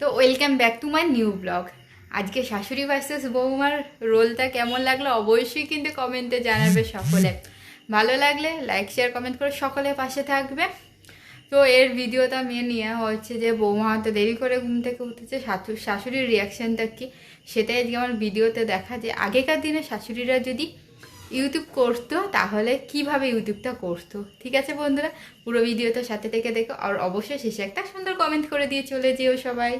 তো welcome back to my new blog আজকে শাশুড়ি ভার্সেস বৌমার রোলটা কেমন লাগল অবশ্যই কিন্তু কমেন্টে জানাবে সকলে। ভালো লাগলে লাইক শেয়ার কমেন্ট করে সকলে পাশে থাকবে। তো এর ভিডিওটা মেয়ে নিয়ে হচ্ছে যে বৌমা হয়তো দেরি করে ঘুম থেকে উঠেছে শাশু- শাশুড়ির রিয়াকশানটা কি? সেটাই আজকে আমার ভিডিওতে দেখা যে আগেকার দিনে শাশুড়িরা যদি ইউটিউব করতো তাহলে কীভাবে ইউটিউবটা করতো? ঠিক আছে বন্ধুরা পুরো ভিডিওটা সাথে থেকে দেখো আর অবশ্যই শেষে একটা সুন্দর কমেন্ট করে দিয়ে চলে যেও সবাই।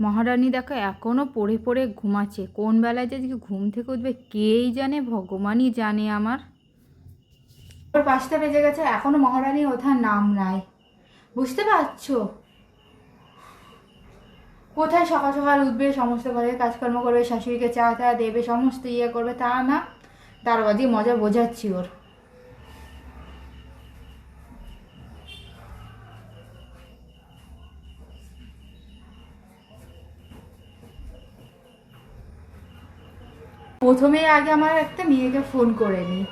মহারানী দেখো এখনও পড়ে পড়ে ঘুমাচ্ছে। কোন বেলায় যে ঘুম থেকে উঠবে কেই জানে ভগবানই জানে আমার। ওর পাঁচটা বেজে গেছে এখনও মহারানী ওঠার নাম নাই। বুঝতে পারছ? কোথায় সকাল সকাল উঠবে সমস্ত ঘরের কাজকর্ম করবে শাশুড়িকে চা টা দেবে সমস্ত ইয়ে করবে তা না। তার বাদি মজা বোঝাচ্ছি ওর। প্রথমে আগে আমার একটা মেয়েকে ফোন করে নি।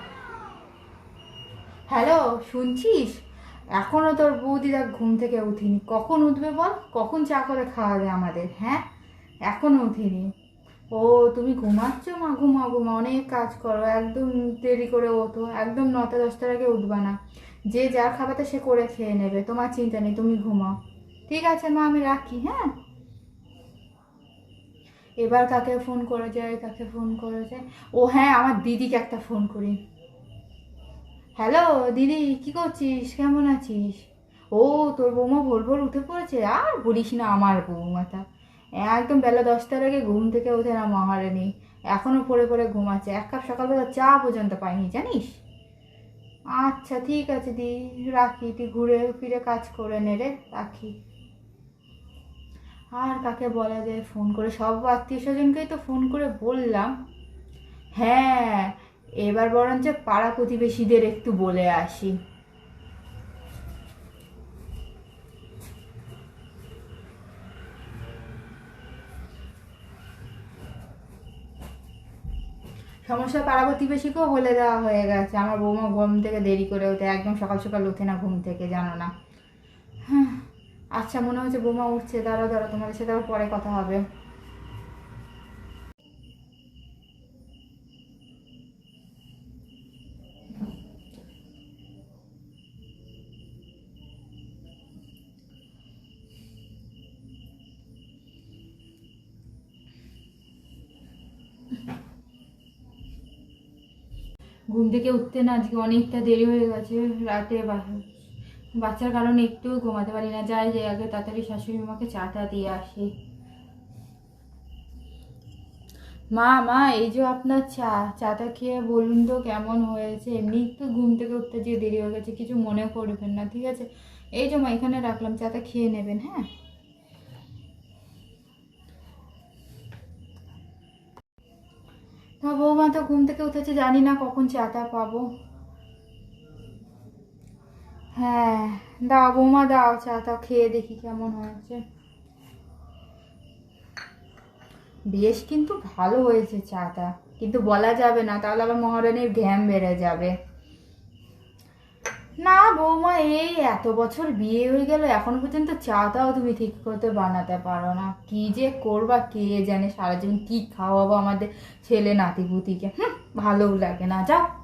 হ্যালো শুনছিস? এখনও তোর বৌদিরা ঘুম থেকে উঠিনি। কখন উঠবে বল? কখন চা করে খাওয়াবে আমাদের হ্যাঁ? এখনও উঠিনি। ও, তুমি ঘুমাচ্ছ মা? ঘুমাও ঘুমা অনেক কাজ করো। একদম দেরি করে ওঠো। একদম নটা, দশটার আগে উঠবা না। যে যার খাবারটা সে করে খেয়ে নেবে। তোমার চিন্তা নেই, তুমি ঘুমাও। ঠিক আছে মা, আমি রাখি হ্যাঁ? এবার কাকে ফোন করে যায় কাকে ফোন করে যায় ও হ্যাঁ আমার দিদিকে একটা ফোন করি। হ্যালো, দিদি, কি করছিস? কেমন আছিস? ও, তোর বৌমা ভোর ভোর উঠে পড়েছে। আর বলিস না, আমার বৌমাটা। একদম বেলা দশটার আগে ঘুম থেকে ওঠে না মহারানী। এখনও পড়ে পড়ে ঘুমাচ্ছে। এক কাপ সকালবেলা চা পর্যন্ত পাইনি, জানিস? আচ্ছা ঠিক আছে দি, রাখি তুই ঘুরে ফিরে কাজ করে নে রে, রাখি। আর কাকে বলা যায় ফোন করে? সব আত্মীয় স্বজনকেই তো ফোন করে বললাম। হ্যাঁ এবার বরঞ্চ পাড়া প্রতিবেশীদের একটু বলে আসি। সমস্যা পাড়া প্রতিবেশীকেও বলে দেওয়া হয়ে গেছে। আমার বৌমা ঘুম থেকে দেরি করে ওঠে, একদম সকাল সকাল ওঠে না ঘুম থেকে, জানো না। হ্যাঁ আচ্ছা মনে হচ্ছে বৌমা উঠছে। দাঁড়াও দাঁড়াও, তোমাদের সাথে আবার পরে কথা হবে। ঘুম থেকে উঠতে না, আজকে অনেকটা দেরি হয়ে গেছে, রাতে বাচ্চার কারণে একটু ঘুমাতে পারি না। যাই যে আগে তাড়াতাড়ি শাশুড়ি মাকে চাটা দিয়ে আসি। মা মা, এই যে আপনার চা, চাটা খেয়ে বলুন তো কেমন হয়েছে? এমনি তো ঘুম থেকে উঠতে যে দেরি হয়ে গেছে, কিছু মনে করবেন না, ঠিক আছে? এই যে মা, এখানে রাখলাম, চাটা খেয়ে নেবেন হ্যাঁ? তা বৌমা তো ঘুম থেকে উঠেছে, জানি না কখন চাটা পাবো। হ্যাঁ দাও বৌমা, দাও চাটা খেয়ে দেখি কেমন হয়েছে। বেশ কিন্তু ভালো হয়েছে চাটা কিন্তু বলা যাবে না, তাহলে আবার মহারানীর ঘ্যাম বেড়ে যাবে। না বৌমা, এই এত বছর বিয়ে হয়ে গেল, এখন পর্যন্ত চাটাও তুমি ঠিক করতে বানাতে পারো না। কি যে করবা, কে জানে সারা জীবন কি খাওয়াবো আমাদের ছেলে নাতিপুতিকে। হুম, ভালোও লাগে না, যাও।